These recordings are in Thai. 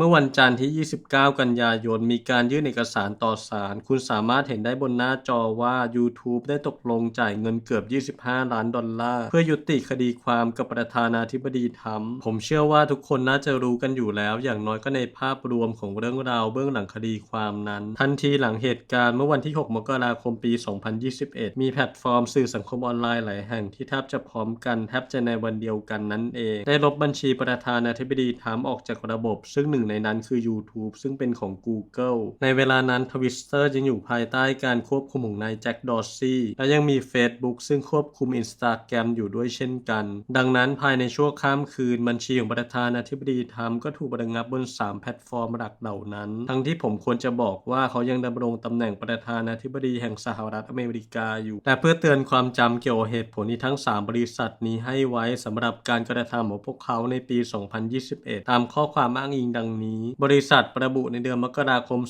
เมื่อวันจันทร์ที่ 29 กันยายน มีการยื่นเอกสารต่อศาล คุณสามารถเห็นได้บนหน้าจอว่า YouTube ได้ตกลงจ่ายเงินเกือบ 25 ล้านดอลลาร์ เพื่อยุติคดีความกับประธานาธิบดีทัมผมเชื่อว่าทุกคนน่าจะรู้กันอยู่แล้ว อย่างน้อยก็ในภาพรวมของเรื่องราวเบื้องหลังคดีความนั้น ทันทีหลังเหตุการณ์เมื่อวันที่ 6 มกราคม ปี 2021 มีแพลตฟอร์มสื่อสังคมออนไลน์หลายแห่งที่แทบจะพร้อมกันแทบจะในวันเดียวกันนั่นเอง ได้ลบบัญชีประธานาธิบดีทัมออกจากระบบ ซึ่งหนึ่งในนั้นคือ YouTube ซึ่งเป็นของ Google ในเวลานั้น Twitter ยังอยู่ภายใต้การควบคุมของนายแจ็คดอร์ซี่และยังมี Facebook ซึ่งควบคุม Instagram อยู่ด้วยเช่นกัน ดังนั้นภายในช่วงข้ามคืนบัญชีของประธานาธิบดีทรัมป์ก็ถูกระงับบน 3 แพลตฟอร์มหลักเหล่านั้น ทั้งที่ผมควรจะบอกว่าเขายังดำรงตำแหน่งประธานาธิบดีแห่งสหรัฐอเมริกาอยู่ แต่เพื่อเตือนความจำเกี่ยวกับเหตุผลที่ทั้ง 3 บริษัทนี้ให้ไว้สำหรับการกระทำของพวกเขาในปี 2021 ตามข้อความอ้างอิงดังนี้ บริษัทระบุในเดือนมกราคม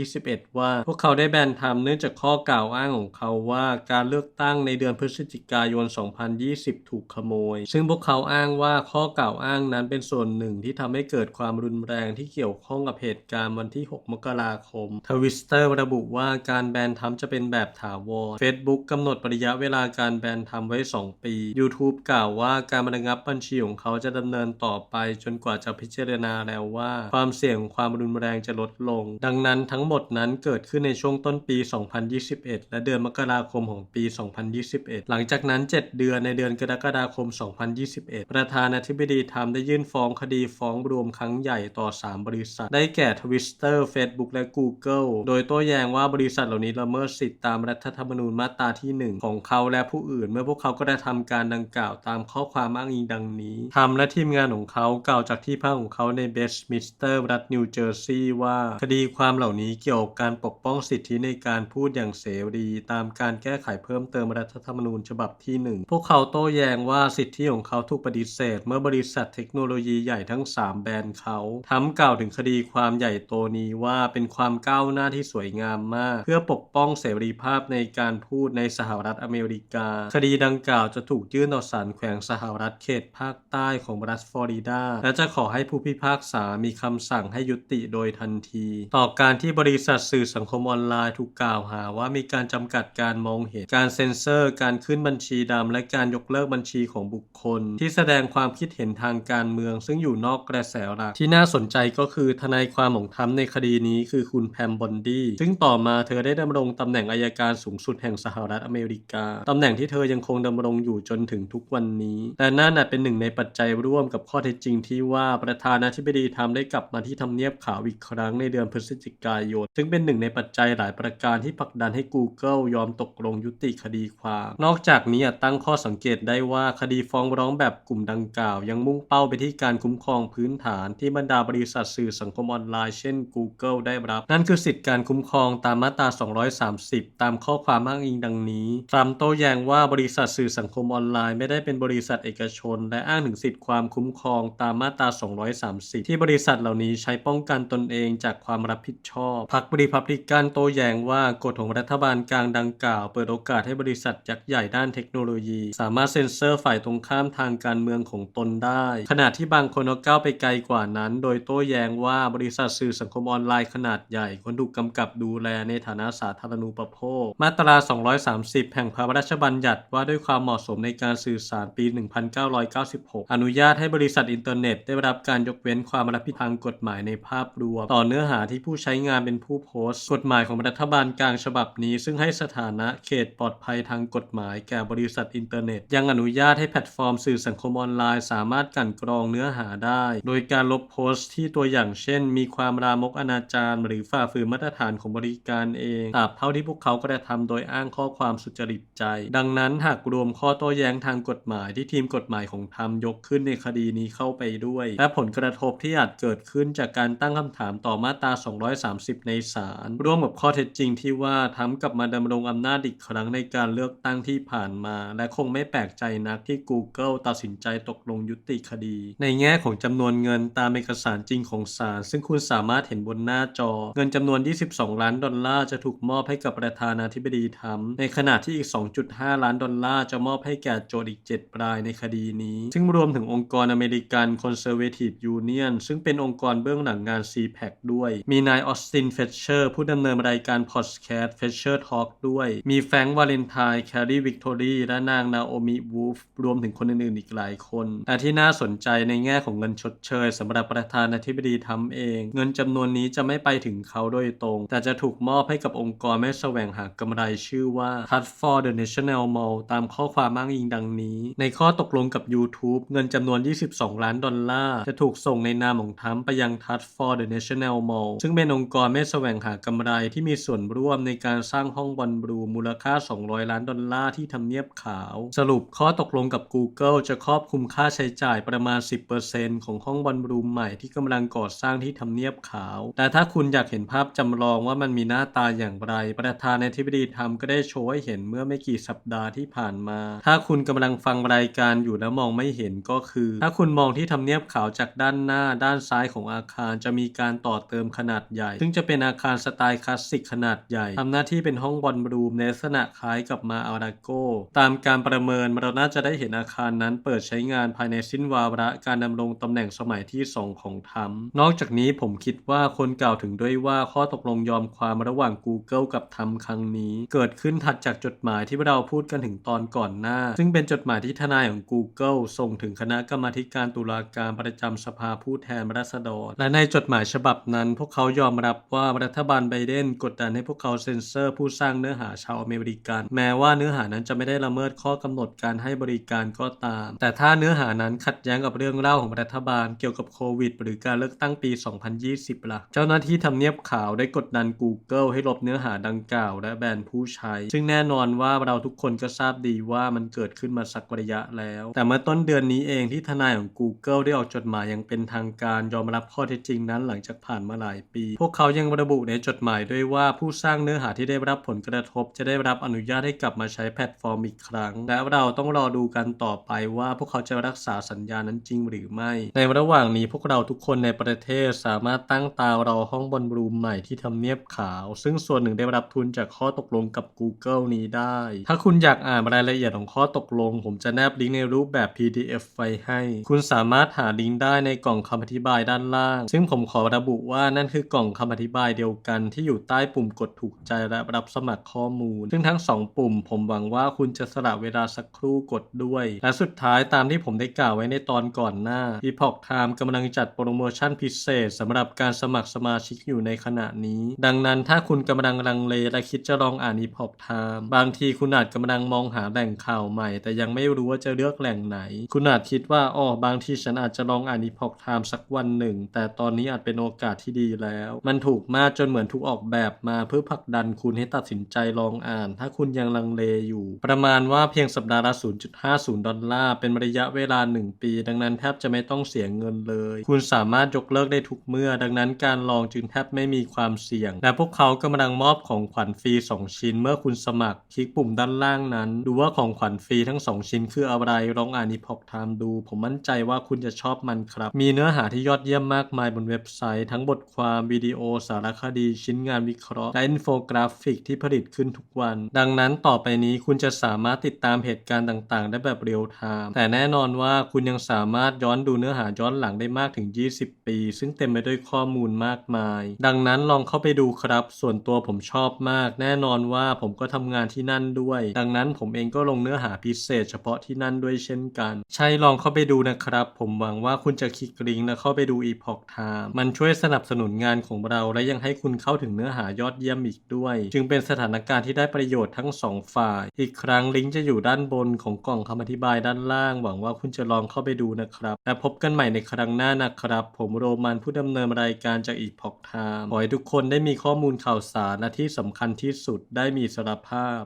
2021 ว่า พวกเขาได้แบนทำเนื่องจากข้อกล่าวอ้างของเขาว่าการเลือกตั้งในเดือนพฤศจิกายน 2020 ถูกขโมย ซึ่งพวกเขาอ้างว่าข้อกล่าวอ้างนั้นเป็นส่วนหนึ่งที่ทำให้เกิดความรุนแรงที่เกี่ยวข้องกับเหตุการณ์วันที่ 6 มกราคม ทวิสเตอร์ระบุว่าการแบนทำจะเป็นแบบถาวร Facebook กำหนดระยะเวลาการแบนทำไว้ 2 ปี YouTube กล่าวว่าการระงับบัญชีของเขาจะดำเนินต่อไปจนกว่าจะพิจารณาแล้วว่าความเสี่ยงความรุนแรงจะลดลง ดังนั้นทั้งหมดนั้นเกิดขึ้นในช่วงต้นปี 2021 และเดือนมกราคมของปี 2021 หลังจากนั้น 7 เดือนในเดือนกรกฎาคม 2021 ประธานาธิบดีทรัมป์ได้ยื่นฟ้องคดีฟ้องรวมครั้งใหญ่ต่อ 3 บริษัท ได้แก่ Twitter Facebook และ Google โดยโต้แย้งว่าบริษัทเหล่านี้ละเมิดสิทธิตามรัฐธรรมนูญมาตราที่ 1 ของเขาและผู้อื่น เมื่อพวกเขาก็ได้ทำการดังกล่าวตามข้อความอ้างอิงดังนี้ทำและทีมงานของเขากล่าวจากที่พักของเขาในเบสมิสเตอร์รัฐนิวเจอร์ซีย์ว่า คดีความเหล่านี้เกี่ยวกับการปกป้องสิทธิในการพูดอย่างเสรี ตามการแก้ไขเพิ่มเติมรัฐธรรมนูญฉบับที่ 1 พวกเขาโต้แย้งว่าสิทธิของเขาถูกปฏิเสธ เมื่อบริษัทเทคโนโลยีใหญ่ทั้ง 3 แบรนด์เขาทำกล่าวถึงคดีความใหญ่โตนี้ว่าเป็นความก้าวหน้าที่สวยงามมาก เพื่อปกป้องเสรีภาพในการพูดในสหรัฐอเมริกา คดีดังกล่าวจะถูกยื่นต่อศาลแขวงสหรัฐเขตภาคใต้ของรัฐฟลอริดาและจะขอให้ผู้พิพากษามีคคำสั่งให้ยุติโดยทันที ต่อการที่บริษัทสื่อสังคมออนไลน์ถูกกล่าวหาว่ามีการจำกัดการมองเห็น การเซ็นเซอร์ การขึ้นบัญชีดำและการยกเลิกบัญชีของบุคคล ที่แสดงความคิดเห็นทางการเมือง ซึ่งอยู่นอกกระแสหลักที่น่าสนใจก็คือทนายความของทรัมป์ในคดีนี้คือคุณแพมบอนดี้ซึ่งต่อมาเธอได้ดำรงตำแหน่งอายการสูงสุดแห่งสหรัฐอเมริกาตำแหน่งที่เธอยังคงดำรงอยู่จนถึงทุกวันนี้ แต่นั่นเป็นหนึ่งในปัจจัยร่วมกับข้อเท็จจริงที่ว่าประธานาธิบดีทรัมป์ได้กลับมาที่ทำเนียบขาวอีกครั้งในเดือนพฤศจิกายน ซึ่งเป็นหนึ่งในปัจจัยหลายประการที่ผลักดันให้ Google ยอมตกลงยุติคดีความ นอกจากนี้ตั้งข้อสังเกตได้ว่าคดีฟ้องร้องแบบกลุ่มดังกล่าว ยังมุ่งเป้าไปที่การคุ้มครองพื้นฐานที่บรรดาบริษัทสื่อสังคมออนไลน์เช่น Google ได้รับ นั่นคือสิทธิการคุ้มครองตามมาตรา 230 ตามข้อความอ้างอิงดังนี้ทรัมป์โต้แย้งว่าบริษัทสื่อสังคมออนไลน์ไม่ได้เป็นบริษัทเอกชน และอ้างถึงสิทธิความคุ้มครองตามมาตรา 230 ที่บริษัทเหล่านี้ใช้ป้องกันตนเองจากความรับผิดชอบ พรรครีพับลิกันโต้แย้งว่ากฎของรัฐบาลกลางดังกล่าว เปิดโอกาสให้บริษัทยักษ์ใหญ่ด้านเทคโนโลยี สามารถเซ็นเซอร์ฝ่ายตรงข้ามทางการเมืองของตนได้ ขณะที่บางคนก็ก้าวไปไกลกว่านั้น โดยโต้แย้งว่าบริษัทสื่อสังคมออนไลน์ขนาดใหญ่ควรถูกกำกับดูแลในฐานะสาธารณูปโภค มาตรา 230 แห่งพระราชบัญญัติว่าด้วยความเหมาะสมในการสื่อสารปี 1996 อนุญาตให้บริษัทอินเทอร์เน็ตได้รับการยกเว้นความรับผิดทางกฎหมายในภาพรวม ต่อเนื้อหาที่ผู้ใช้งานเป็นผู้โพสต์ กฎหมายของรัฐบาลกลางฉบับนี้ ซึ่งให้สถานะเขตปลอดภัยทางกฎหมายแก่บริษัทอินเทอร์เน็ต ยังอนุญาตให้แพลตฟอร์มสื่อสังคมออนไลน์ สามารถกันกรองเนื้อหาได้ โดยการลบโพสต์ที่ตัวอย่างเช่น มีความรามกอนาจารหรือฝ่าฝืนมาตรฐานของบริการเองตราบเท่าที่พวกเขากระทำโดยอ้างข้อความสุจริตใจ ดังนั้นหากรวมข้อโต้แย้งทางกฎหมายที่ทีมกฎหมายของทรัมป์ยกขึ้นในคดีนี้เข้าไปด้วย และผลกระทบที่อาจเกิดขึ้นจากการตั้งคำถามต่อมาตรา 230 ในศาลร่วมกับข้อเท็จจริงที่ว่าทรัมป์กลับมาดำรงอำนาจอีกครั้งในการเลือกตั้งที่ผ่านมา และคงไม่แปลกใจนักที่ Google ตัดสินใจตกลงยุติคดี ในแง่ของจำนวนเงินตามเอกสารจริงของศาลซึ่งคุณสามารถเห็นบนหน้าจอ เงินจำนวน 22 ล้านดอลลาร์จะถูกมอบให้กับประธานาธิบดีทรัมป์ในขณะที่อีก 2.5 ล้านดอลลาร์จะมอบให้แก่โจทย์อีก 7 รายในคดีนี้ ซึ่งรวมถึงองค์กรอเมริกัน Conservative Union ซึ่งเป็นองค์องค์กรเบื้องหลังงาน CPAC ด้วย มีนายออสตินเฟชเชอร์ผู้ดำเนินรายการพอดแคสต์เฟชเชอร์ทอล์กด้วย มีแฟรงค์วาเลนไทน์แคลรีวิกตอรีและนางนาโอมิวูฟรวมถึงคนอื่นๆอีกหลายคนแต่ที่น่าสนใจในแง่ของเงินชดเชยสำหรับประธานาธิบดีทำเอง เงินจำนวนนี้จะไม่ไปถึงเขาโดยตรง แต่จะถูกมอบให้กับองค์กรไม่แสวงหากำไรชื่อว่า Cut for the National Mall ตามข้อความอ้างอิงดังนี้ ในข้อตกลงกับ YouTube เงินจำนวน 22 ล้านดอลลาร์จะถูกส่งในนามของทรัมป์ไปยัง Cut for the National Mall ซึ่งเป็นองค์กรไม่แสวงหากำไรที่มีส่วนร่วมในการสร้างห้องบอลบลูมูลค่า 200 ล้านดอลลาร์ที่ทำเนียบขาว สรุปข้อตกลงกับ Google จะครอบคลุมค่าใช้จ่ายประมาณ 10%ของห้องบอลบลูใหม่ที่กำลังก่อสร้างที่ทำเนียบขาว แต่ถ้าคุณอยากเห็นภาพจำลองว่ามันมีหน้าตาอย่างไร ประธานาธิบดีทรัมป์ก็ได้โชว์ให้เห็นเมื่อไม่กี่สัปดาห์ที่ผ่านมา ถ้าคุณกำลังฟังรายการอยู่แล้วมองไม่เห็นก็คือ ถ้าคุณมองที่ทำเนียบขาวจากด้านหน้าด้านซ้ายของอาคารจะมีการต่อเติมขนาดใหญ่ ซึ่งจะเป็นอาคารสไตล์คลาสสิกขนาดใหญ่ทำหน้าที่เป็นห้องบอลบลูมในลักษณะคล้ายกับมาอาราโก ตามการประเมินเราน่าจะได้เห็นอาคารนั้นเปิดใช้งานภายในสิ้นวาระการดำรงตำแหน่งสมัยที่ 2 ของทรัมป์นอกจากนี้ผมคิดว่าคนกล่าวถึงด้วยว่าข้อตกลงยอมความระหว่าง Google กับทรัมครั้งนี้ เกิดขึ้นถัดจากจดหมายที่เราพูดกันถึงตอนก่อนหน้า ซึ่งเป็นจดหมายที่ทนายของ Google ส่งถึงคณะกรรมาการตุลาการประจำสภาผู้แทนราษฎร และในจดหมายฉบับนั้น พวกเขายอมรับว่ารัฐบาลไบเดนกดดันให้พวกเขาเซ็นเซอร์ผู้สร้างเนื้อหาชาวอเมริกัน แม้ว่าเนื้อหานั้นจะไม่ได้ละเมิดข้อกำหนดการให้บริการก็ตาม แต่ถ้าเนื้อหานั้นขัดแย้งกับเรื่องเล่าของรัฐบาลเกี่ยวกับโควิด หรือการเลือกตั้งปี 2020ล่ะ เจ้าหน้าที่ทำเนียบข่าวได้กดดัน Google ให้ลบเนื้อหาดังกล่าว และแบนผู้ใช้ ซึ่งแน่นอนว่าเราทุกคนก็ทราบดีว่ามันเกิดขึ้นมาสักระยะแล้ว แต่เมื่อต้นเดือนนี้เองที่ทนายของ Google ได้ออกจดหมายอย่างเป็นทางการยอมรับข้อเท็จจริงนั้นหลังจากผ่านมาหลายปี พวกเขายังระบุในจดหมายด้วยว่าผู้สร้างเนื้อหาที่ได้รับผลกระทบ จะได้รับอนุญาตให้กลับมาใช้แพลตฟอร์มอีกครั้ง และเราต้องรอดูกันต่อไปว่าพวกเขาจะรักษาสัญญานั้นจริงหรือไม่ ในระหว่างนี้พวกเราทุกคนในประเทศสามารถตั้งตารอห้องบอลบลูมใหม่ที่ทำเนียบขาว ซึ่งส่วนหนึ่งได้รับทุนจากข้อตกลงกับ Google นี้ได้ ถ้าคุณอยากอ่านรายละเอียดของข้อตกลง ผมจะแนบลิงก์ในรูปแบบ PDF ไว้ให้ คุณสามารถหาลิงก์ได้ในกล่องคำอธิบายได้านล่าง ซึ่งผมขอระบุว่านั่นคือกล่องคำอธิบายเดียวกันที่อยู่ใต้ปุ่มกดถูกใจและรับสมัครข้อมูล ซึ่งทั้งสองปุ่ม ผมหวังว่าคุณจะสละเวลาสักครู่กดด้วย และสุดท้ายตามที่ผมได้กล่าวไว้ในตอนก่อนหน้า Epoch Time กำลังจัดโปรโมชั่นพิเศษสำหรับการสมัครสมาชิกอยู่ในขณะนี้ ดังนั้นถ้าคุณกำลังลังเลและคิดจะลองอ่าน Epoch Time บางทีคุณอาจกำลังมองหาแหล่งข่าวใหม่ แต่ยังไม่รู้ว่าจะเลือกแหล่งไหน คุณอาจคิดว่าอ๋อบางทีฉันอาจจะลองอ่าน Epoch Time สักวันหนึ่ง แต่ตอนนี้อาจเป็นโอกาสที่ดีแล้ว มันถูกมากจนเหมือนถูกออกแบบมาเพื่อผลักดันคุณให้ตัดสินใจลองอ่าน ถ้าคุณยังลังเลอยู่ ประมาณว่าเพียงสัปดาห์ละ 0.50 ดอลลาร์เป็นระยะเวลา 1 ปี ดังนั้นแทบจะไม่ต้องเสียเงินเลย คุณสามารถยกเลิกได้ทุกเมื่อ ดังนั้นการลองจึงแทบไม่มีความเสี่ยง และพวกเขากำลังมอบของขวัญฟรี 2 ชิ้น เมื่อคุณสมัคร คลิกปุ่มด้านล่างนั้น ดูว่าของขวัญฟรีทั้ง 2 ชิ้นคืออะไรลองอ่านอีพอกไทม์ดู ผมมั่นใจว่าคุณจะชอบมันครับ มีเนื้อหาที่ยอดเยี่ยมมากมายบนเว็บไซต์ ทั้งบทความวิดีโอสารคดี ชิ้นงานวิเคราะห์ และอินโฟกราฟิกที่ผลิตขึ้นทุกวัน ดังนั้นต่อไปนี้คุณจะสามารถติดตามเหตุการณ์ต่างๆ ได้แบบเรียลไทม์แต่แน่นอนว่าคุณยังสามารถย้อนดูเนื้อหาย้อนหลังได้มากถึง 20 ปี ซึ่งเต็มไปด้วยข้อมูลมากมาย ดังนั้นลองเข้าไปดูครับ ส่วนตัวผมชอบมาก แน่นอนว่าผมก็ทำงานที่นั่นด้วย ดังนั้นผมเองก็ลงเนื้อหาพิเศษ เฉพาะที่นั่นด้วยเช่นกัน ใช่ลองเข้าไปดูนะครับ ผมหวังว่าคุณจะคลิกลิงก์และเข้าไปดู Epoch Time มันช่วยสนับสนุนงานของเรา และยังให้คุณเข้าถึงเนื้อหายอดเยี่ยมอีกด้วย จึงเป็นสถานการณ์ที่ได้ประโยชน์ทั้งสองฝ่าย อีกครั้งลิงก์จะอยู่ด้านบนของกล่องคำอธิบายด้านล่าง หวังว่าคุณจะลองเข้าไปดูนะครับ และพบกันใหม่ในครั้งหน้านะครับ ผมโรมันผู้ดำเนินรายการจาก Epoch Time ขอให้ทุกคนได้มีข้อมูลข่าวสารและที่สำคัญที่สุดได้มีอิสรภาพ